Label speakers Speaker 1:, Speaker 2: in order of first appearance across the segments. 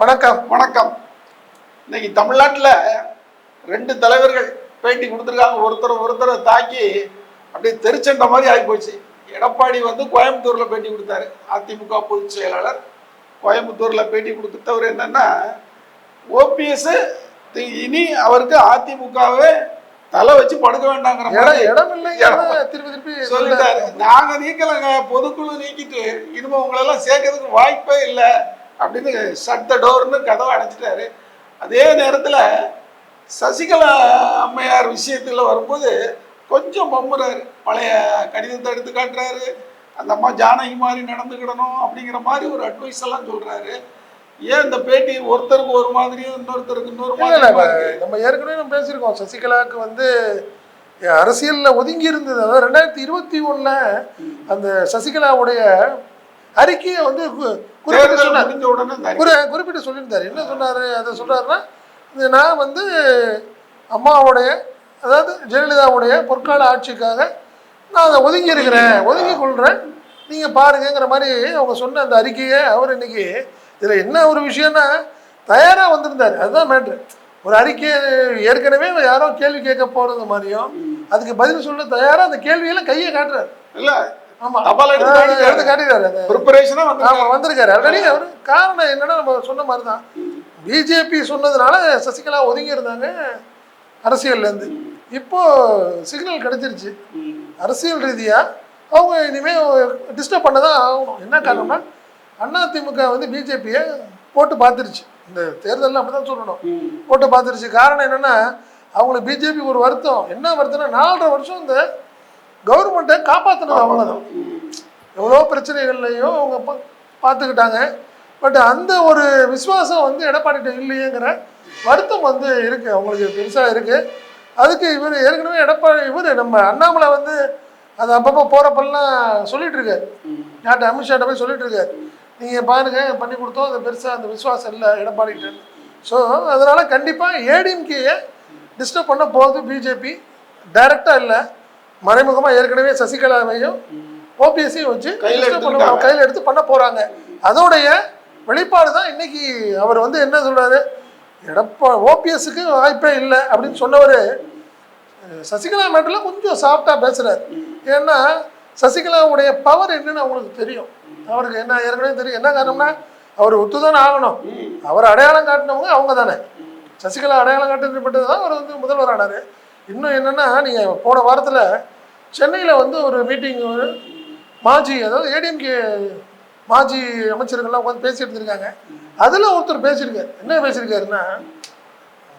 Speaker 1: வணக்கம்.
Speaker 2: வணக்கம். இன்னைக்கு தமிழ்நாட்டில் ரெண்டு தலைவர்கள் பேட்டி கொடுத்துருக்காங்க. ஒருத்தர் ஒருத்தரை தாக்கி அப்படியே தெரிச்சண்ட மாதிரி ஆகிப்போச்சு. எடப்பாடி வந்து கோயம்புத்தூரில் பேட்டி கொடுத்தாரு. அதிமுக பொதுச் செயலாளர் கோயம்புத்தூரில் பேட்டி கொடுத்தவர் என்னன்னா ஓபிஎஸ் இனி அவருக்கு அதிமுகவே தலை வச்சு படுக்க வேண்டாங்கிற
Speaker 1: இடம் இல்லைங்க திருப்பி திருப்பி
Speaker 2: சொல்லிட்டாரு. நாங்க நீக்கலங்க. பொதுக்குழு நீக்கிட்டு இனிமே உங்களெல்லாம் சேர்க்கறதுக்கு வாய்ப்பே இல்லை. அப்படின்னு சட்ட டோர்னு கதவை அடைச்சிட்டாரு அதே நேரத்துல சசிகலா அம்மையார் விஷயத்துல வரும்போது கொஞ்சம் பம்புறாரு பழைய கடிதத்தை எடுத்து காட்டுறாரு. அந்த அம்மா ஜானகி மாதிரி நடந்துக்கிடணும் அப்படிங்கிற மாதிரி ஒரு அட்வைஸ் எல்லாம் சொல்றாரு. ஏன் இந்த பேட்டி ஒருத்தருக்கு ஒரு மாதிரியும் இன்னொருத்தருக்கு இன்னொரு மாதிரி?
Speaker 1: நம்ம ஏற்கனவே நம்ம பேசியிருக்கோம். சசிகலாவுக்கு வந்து அரசியல்ல ஒதுங்கி இருந்தது. அதாவது ரெண்டாயிரத்தி இருபத்தி ஒண்ணுல அந்த சசிகலாவுடைய அறிக்கையை வந்து குறிப்பிட்டு சொன்னார். குறி- சொல்லியிருந்தாரு. என்ன சொன்னாரு? அதை சொல்றாருன்னா இது நான் வந்து அம்மாவுடைய அதாவது ஜெயலலிதாவுடைய பொற்கால ஆட்சிக்காக நான் அதை ஒதுங்கி இருக்கிறேன் ஒதுங்கி கொள்றேன் நீங்க பாருங்கங்கிற மாதிரி அவங்க சொன்ன அந்த அறிக்கையை அவர் இன்னைக்கு இதுல என்ன ஒரு விஷயம்னா தயாரா வந்திருந்தாரு. அதுதான் மேட்ரு ஒரு அறிக்கை ஏற்கனவே யாரோ கேள்வி கேட்க போறது மாதிரியும் அதுக்கு பதில் சொல்ல தயாரா அந்த கேள்வியெல்லாம் கையை காட்டுறாரு.
Speaker 2: இல்ல தபால் எடுத்து காட்டிட்டாரு.
Speaker 1: எடுத்து காட்டிடுறாரு அந்த
Speaker 2: ப்ரிப்பரேஷனா வந்து
Speaker 1: வந்திருக்காரு. ஆல்ரெடி அவர் காரணம் என்னன்னா நம்ம சொன்ன மாதிரி தான் பிஜேபி சொன்னதுனால சசிகலா ஒதுங்கி இருந்தாங்க அரசியல்ல இருந்து. இப்போ சிக்னல் கிடைச்சிருச்சு. அரசியல் ரீதியா அவங்க இனிமே டிஸ்டர்ப் பண்ண தான் ஆகணும். என்ன காரணம்னா அண்ணா திமுக வந்து பிஜேபியை போட்டு பார்த்துருச்சு. இந்த தேர்தலில் அப்படி தான் சொல்லணும் போட்டு பார்த்துருச்சு. காரணம் என்னன்னா அவங்களுக்கு பிஜேபி ஒரு வருத்தம். என்ன வருத்தம்னா நாலரை வருஷம் இந்த கவர்மெண்ட்டை காப்பாற்றினது அவங்க தான் எவ்வளோ பிரச்சனைகள்லையும் அவங்க பா- பார்த்துக்கிட்டாங்க. பட் அந்த ஒரு விசுவாசம் வந்து எடப்பாடிட்ட இல்லையேங்கிற வருத்தம் வந்து இருக்குது அவங்களுக்கு பெருசாக இருக்குது அதுக்கு இவர் ஏற்கனவே எடப்பாடி இவர் நம்ம அண்ணாமலை வந்து அது அப்பப்போ போகிறப்பெல்லாம் சொல்லிட்டு இருக்காரு யார்கிட்ட அமித்ஷாட்ட போய் சொல்லிட்டு இருக்காரு நீங்கள் பாருங்க பண்ணி கொடுத்தோம். அது பெருசாக அந்த விசுவாசம் இல்லை எடப்பாடிட்டு ஸோ அதனால் கண்டிப்பாக ஏடிஎம்கேயை டிஸ்டர்ப் பண்ண போகுது பிஜேபி டைரெக்டாக இல்லை. மறைமுகமாக ஏற்கனவே சசிகலாவையும் ஓபிஎஸ்சியும் வச்சு
Speaker 2: கையில
Speaker 1: எடுத்து பண்ண போகிறாங்க அதோடைய வெளிப்பாடு தான் இன்னைக்கு அவர் வந்து என்ன சொல்றாரு? எடப்பா ஓபிஎஸ்க்கு வாய்ப்பே இல்லை அப்படின்னு சொன்னவர் சசிகலா மேட்டரில் கொஞ்சம் சாஃப்டாக பேசுகிறார் ஏன்னா சசிகலாவுடைய பவர் என்னன்னு அவங்களுக்கு தெரியும். அவருக்கு என்ன ஏற்கனவே தெரியும். என்ன காரணம்னா அவர் ஒத்துதானே ஆகணும். அவர் அடையாளம் காட்டினவங்க அவங்க தானே. சசிகலா அடையாளம் காட்டப்பட்டது தான் அவர் வந்து முதல்வர் ஆனார். இன்னும் என்னென்னா நீங்கள் போன வாரத்தில் சென்னையில் வந்து ஒரு மீட்டிங் ஒரு மாஜி அதாவது ஏடிஎம்கே மாஜி அமைச்சர்கள்லாம் உட்காந்து பேசிட்டு எடுத்திருக்காங்க. அதில் ஒருத்தர் பேசியிருக்காரு. என்ன பேசியிருக்காருன்னா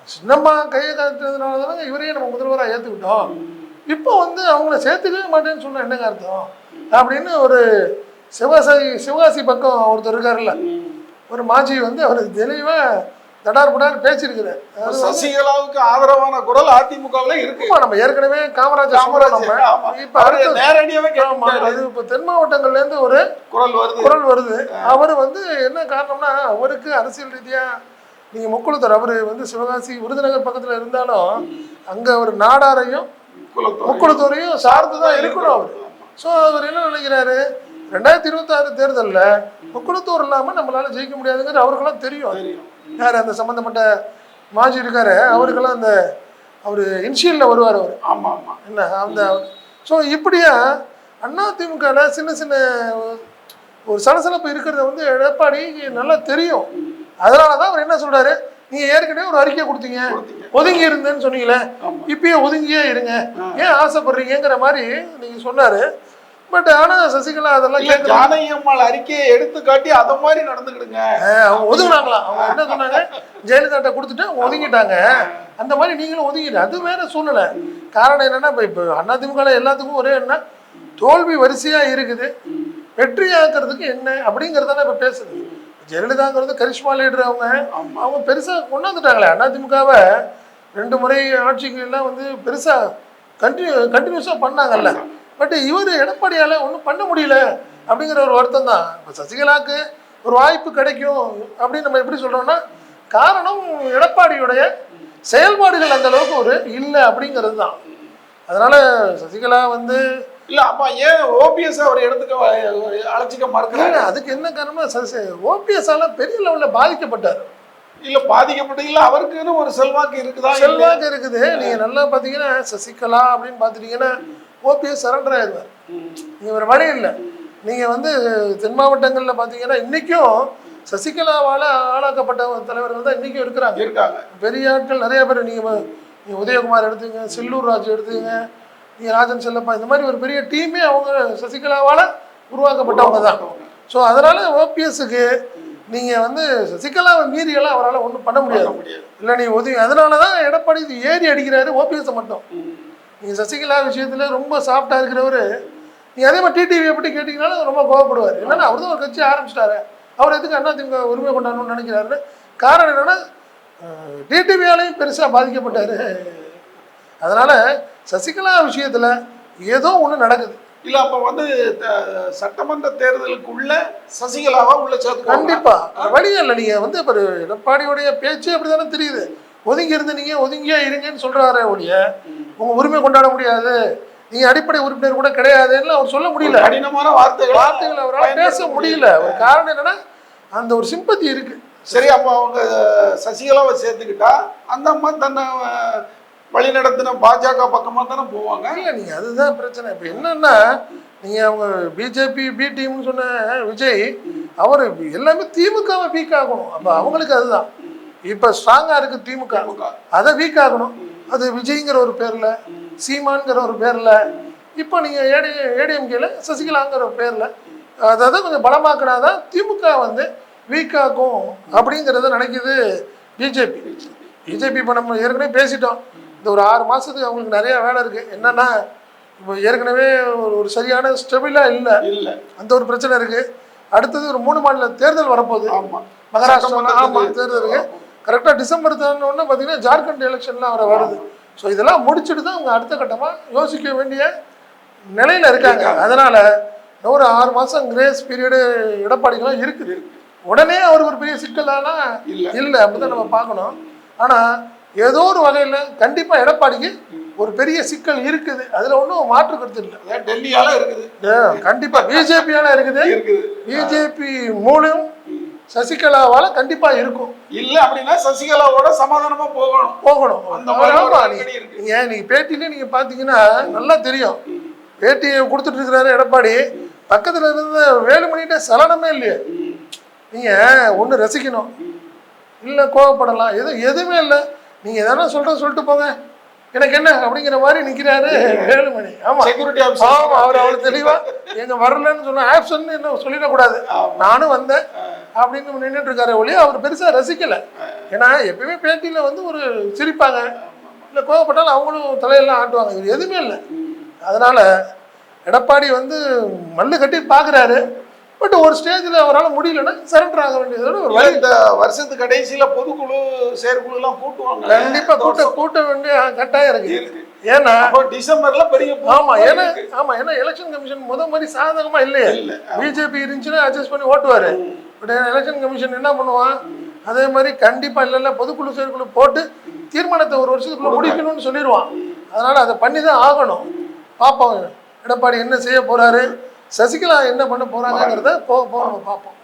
Speaker 1: சின்னம்மா கையை காட்டுறதுனால தானே இவரையே நம்ம முதல்வராக ஏற்றுக்கிட்டோம் இப்போ வந்து அவங்கள சேர்த்துக்கவே மாட்டேன்னு சொன்னால் என்னங்க அர்த்தம்? அப்படின்னு ஒரு சிவகாசி சிவகாசி பக்கம் ஒருத்தர் இருக்காருல்ல. ஒரு மாஜி வந்து அவர் தெளிவாக தடார் புடார் பேசியிருக்கிறார் அதாவது
Speaker 2: சசிகலாவுக்கு ஆதரவான குரல் அதிமுகவுல இருக்கு.
Speaker 1: நம்ம ஏற்கனவே காமராஜர்
Speaker 2: காமராஜர்.
Speaker 1: இப்போ
Speaker 2: நேரடியாவே
Speaker 1: அது இப்போ தென் மாவட்டங்கள்ல இருந்து ஒரு
Speaker 2: குரல் வருது.
Speaker 1: குரல் வருது. அவர் வந்து என்ன காரணம்னா அவருக்கு அரசியல் ரீதியா நீங்க முக்குளத்தர் அவரு வந்து சிவகாசி விருதுநகர் பக்கத்துல இருந்தாலும் அங்க அவர் நாடாரையும். முக்குளத்தூரையும். சார்ந்து தான் இருக்கணும் அவர். ஸோ அவர் என்ன நினைக்கிறாரு? ரெண்டாயிரத்தி இருபத்தாறு தேர்தலில் முக்குளத்தூர் இல்லாமல் நம்மளால ஜெயிக்க முடியாதுங்கிறது அவருக்கெல்லாம் தெரியும். யார் அந்த சம்மந்தப்பட்ட மாஜி இருக்காரு அவருக்கெல்லாம் அந்த அவர் இன்ஷியலில் வருவார் அவர்.
Speaker 2: ஆமா ஆமா.
Speaker 1: என்ன அந்த ஸோ இப்படியா அண்ணா திமுகவில் சின்ன சின்ன ஒரு சலசலப்பு இருக்கிறத வந்து எடப்பாடி நல்லா தெரியும். அதனால தான் அவர் என்ன சொல்றாரு நீங்க ஏற்கனவே ஒரு அறிக்கை கொடுத்தீங்க. ஒதுங்கி இருந்தேன்னு சொன்னீங்களே. இப்பயே ஒதுங்கியே இருங்க. ஏன் ஆசைப்படுறீங்கிற மாதிரி நீங்க சொன்னாரு. பட் ஆனா சசிகலா அதெல்லாம்
Speaker 2: ஜானகி அம்மாள் அறிக்கையை எடுத்து காட்டி அத மாதிரி நடந்துக்கிடுங்க.
Speaker 1: அவங்க ஒதுங்குனாங்களா அவங்க என்ன சொன்னாங்க? ஜெயலலிதாட்ட கொடுத்துட்டு அவங்க ஒதுங்கிட்டாங்க. அந்த மாதிரி நீங்களும் ஒதுங்கிட்டு அது வேற சூழ்நிலை. காரணம் என்னன்னா இப்போ இப்போ அதிமுக எல்லாத்துக்கும் ஒரே என்ன தோல்வி வரிசையா இருக்குது. வெற்றி ஆக்குறதுக்கு என்ன அப்படிங்கறதான இப்ப பேசுது. ஜெயலலிதாங்கிறது கரிஷ்மா லீடர் அவங்க. அவங்க பெருசா கொண்டாந்துட்டாங்களே அதிமுகவை ரெண்டு முறை ஆட்சிக்கு எல்லாம் வந்து பெருசா கண்டினியூ கண்டினியூஸா பண்ணாங்கல்ல. பட் இவர் எடப்பாடியால ஒன்றும் பண்ண முடியல அப்படிங்கிற ஒரு வருத்தம் தான். இப்போ சசிகலாக்கு ஒரு வாய்ப்பு கிடைக்கும் அப்படின்னு நம்ம எப்படி சொல்றோம்னா காரணம் எடப்பாடியுடைய செயல்பாடுகள் அந்த அளவுக்கு ஒரு இல்லை அப்படிங்கிறது தான். அதனால சசிகலா வந்து
Speaker 2: இல்ல அப்பா ஏன் ஓபிஎஸ் அவர் எடுத்துக்க அழைச்சிக்க மறுக்கிறாரு
Speaker 1: இல்ல, அதுக்கு என்ன காரணம்னா ஓபிஎஸ் ஆல பெரிய லெவல்ல பாதிக்கப்பட்டார்.
Speaker 2: இல்ல பாதிக்கப்பட்ட இல்ல அவருக்குன்னு ஒரு செல்வாக்கு இருக்குதா?
Speaker 1: செல்வாக்கு இருக்குது. நீங்க நல்லா பாத்தீங்கன்னா சசிகலா அப்படின்னு பாத்துட்டீங்கன்னா ஓபிஎஸ் சரண்டர் ஆயிடுவார்.
Speaker 2: ம்.
Speaker 1: நீங்க வேற வழி இல்லை. நீங்க வந்து தென் மாவட்டங்கள்ல பாத்தீங்கன்னா இன்னைக்கும் சசிகலாவால ஆளாக்கப்பட்ட தலைவர்கள் தான் இன்னைக்கும் இருக்கிறாங்க.
Speaker 2: இருக்காங்க.
Speaker 1: பெரிய ஆட்கள் நிறைய பேர் நீங்க வ- நீங்க உதயகுமார் எடுத்துங்க செல்லூர் ராஜு எடுத்துங்க நீங்க ராஜன் செல்லப்பா இந்த மாதிரி ஒரு பெரிய டீமே அவங்க சசிகலாவால உருவாக்கப்பட்டவங்க தான். ஸோ அதனால ஓபிஎஸ்க்கு நீங்க வந்து சசிகலாவை மீறியெல்லாம் அவரால் ஒன்றும் பண்ண முடியாது. இல்லை நீ உதவி அதனால தான் எடப்பாடி ஏறி அடிக்கிறாரு ஓபிஎஸ் மட்டும்.
Speaker 2: ம்.
Speaker 1: நீங்க சசிகலா விஷயத்துல ரொம்ப சாஃப்டா இருக்கிறவர் நீ அதே மாதிரி டிடிவியை பற்றி கேட்டிங்கனாலும் ரொம்ப கோவப்படுவார். என்னன்னா அவர் தான் ஒரு கட்சி ஆரம்பிச்சிட்டாரு. அவர் எதுக்கு அண்ணா திமுக உரிமை கொண்டாடணும்னு நினைக்கிறாரு? காரணம் என்னன்னா டிடிவியாலையும் பெருசா பாதிக்கப்பட்டாரு. அதனால சசிகலா விஷயத்துல ஏதோ ஒண்ணு நடக்குது.
Speaker 2: இல்ல அப்ப வந்து சட்டமன்ற தேர்தலுக்குள்ள சசிகலாவா உள்ள சேர்த்து
Speaker 1: கண்டிப்பா. வேற வழியே இல்லை. நீங்க வந்து இப்போ எடப்பாடியுடைய பேச்சு அப்படிதானே தெரியுது. ஒதுங்கி இருந்து நீங்க ஒதுங்கியா இருங்கன்னு சொல்றாரு ஒழிய உங்க உரிமை கொண்டாட முடியாது. நீங்க அடிப்படை உறுப்பினர் கூட கிடையாதுன்னு அவர் சொல்ல முடியல.
Speaker 2: கடினமான வார்த்தைகள்
Speaker 1: வார்த்தைகள் அவரால் பேச முடியல. ஒரு காரணம் என்னன்னா அந்த ஒரு சிம்பத்தி இருக்கு.
Speaker 2: சரி அப்ப அவங்க சசிகலாவை சேர்த்துக்கிட்டா அந்த அம்மா தன்னை வழி நடத்தின பாஜக பக்கமா தானே போவாங்க?
Speaker 1: இல்ல நீங்க அதுதான் பிரச்சனை. இப்ப என்னன்னா நீங்க அவங்க பிஜேபி பி டீம்னு சொன்ன விஜய் அவர் எல்லாமே திமுகவை வீக் ஆகணும் அப்ப அவங்களுக்கு அதுதான். இப்ப ஸ்ட்ராங்கா இருக்கு திமுக.
Speaker 2: திமுக.
Speaker 1: அதை வீக் ஆகணும் அது விஜய்ங்கிற ஒரு பேர்ல சீமான்ங்கிற ஒரு பேர்ல இப்போ நீங்க ஏடி ஏடிஎம்கேல சசிகலாங்கிற ஒரு பேர்ல அதாவது கொஞ்சம் பலமாக்கினாதான் திமுக வந்து வீக் ஆகும் அப்படிங்கிறத நினைக்குது பிஜேபி. பிஜேபி இப்போ நம்ம ஏற்கனவே பேசிட்டோம். இந்த ஒரு ஆறு மாசத்துக்கு அவங்களுக்கு நிறைய வேலை இருக்கு. என்னன்னா இப்போ ஏற்கனவே ஒரு ஒரு சரியான ஸ்டெபிளா இல்லை.
Speaker 2: இல்ல.
Speaker 1: அந்த ஒரு பிரச்சனை இருக்கு. அடுத்தது ஒரு மூணு மாநில தேர்தல் வரப்போகுது.
Speaker 2: ஆமா.
Speaker 1: மகாராஷ்டிரா ஆமா
Speaker 2: சட்டமன்றத்துக்கு.
Speaker 1: தேர்தல் இருக்கு. கரெக்டாக டிசம்பர் தானே பார்த்தீங்கன்னா ஜார்க்கண்ட் எலெக்ஷன்லாம் வர வருது. ஸோ இதெல்லாம் முடிச்சுட்டு தான் அவங்க அடுத்த கட்டமாக யோசிக்க வேண்டிய நிலையில இருக்காங்க. அதனால ஒரு ஆறு மாசம் கிரேஸ் பீரியடு எடப்பாடிக்கெல்லாம் இருக்குது. உடனே அவர் ஒரு பெரிய சிக்கலானா
Speaker 2: இல்ல.
Speaker 1: இல்லை அப்படிதான் நம்ம பார்க்கணும். ஆனா ஏதோ ஒரு வகையில கண்டிப்பா எடப்பாடிக்கு ஒரு பெரிய சிக்கல் இருக்குது. அதுல ஒன்றும் மாற்று கருத்து இல்லை.
Speaker 2: டெல்லியால இருக்குது.
Speaker 1: கண்டிப்பா. பிஜேபியால இருக்குது. பிஜேபி மூலம் சசிகலாவால கண்டிப்பா இருக்கும்.
Speaker 2: இல்ல அப்படின்னா சசிகலாவோட சமாதானமா போகணும்.
Speaker 1: போகணும்.
Speaker 2: அந்த மாதிரி.
Speaker 1: நீங்க நீங்க பேட்டியில நீங்க பாத்தீங்கன்னா நல்லா தெரியும். பேட்டியை கொடுத்துட்டு இருக்கிறாரு எடப்பாடி. பக்கத்துல இருந்த வேலுமணிகிட்ட சலனமே இல்லையே. நீங்க ஒண்ணு ரசிக்கணும். இல்ல கோவப்படலாம். எது எதுவுமே இல்லை. நீங்க எதனா சொல்ற சொல்லிட்டு போங்க. எனக்கு என்ன அப்படிங்கிற மாதிரி நிக்கிறாரு வேலுமணி. ஆமா.
Speaker 2: செக்யூரிட்டி
Speaker 1: ஆமா அவர் அவ்வளவு தெளிவா எங்க வரலன்னு சொன்ன ஆப்ஷன் என்ன சொல்லிடக்கூடாது. நானும் வந்தேன். அப்படின்னு நின்றுட்டு இருக்காரு ஒளி அவர் பெருசா ரசிக்கல. ஏன்னா எப்பயுமே பேட்டியில வந்து ஒரு சிரிப்பாங்க. இல்ல கோவப்பட்டாலும் அவங்களும் தலையெல்லாம் ஆட்டுவாங்க. இது எதுவுமே இல்லை. அதனால எடப்பாடி வந்து மல்லு கட்டி பாக்குறாரு. பட் ஒரு ஸ்டேஜ்ல அவரால் முடியலன்னா சரண்டர் ஆக வேண்டியதோட ஒரு வழி.
Speaker 2: இந்த வருஷத்து கடைசியில பொதுக்குழு செயற்குழு எல்லாம் கூட்டுவாங்க.
Speaker 1: கண்டிப்பா கூட்ட கூட்ட வேண்டிய கட்டாயம் இருக்கு. ஏன்னா
Speaker 2: டிசம்பர்ல பெரிய
Speaker 1: ஆமா ஏன்னா. ஆமா ஏன்னா எலெக்ஷன் கமிஷன் முத மாதிரி சாதகமா இல்லையே.
Speaker 2: இல்ல.
Speaker 1: பிஜேபி இருந்துச்சுன்னா அட்ஜஸ்ட் பண்ணி ஓட்டுவாரு. பட் எலெக்ஷன் கமிஷன் என்ன பண்ணுவான்? அதே மாதிரி கண்டிப்பாக இல்லைல்ல பொதுக்குழு செயற்குழு போட்டு தீர்மானத்தை ஒரு வருஷத்துக்குள்ள முடிக்கணும்னு சொல்லிடுவான். அதனால் அதை பண்ணி தான் ஆகணும். பார்ப்போம் எடப்பாடி என்ன செய்ய போகிறாரு சசிகலா என்ன பண்ண போகிறாங்கிறத போக போக நம்ம பார்ப்போம்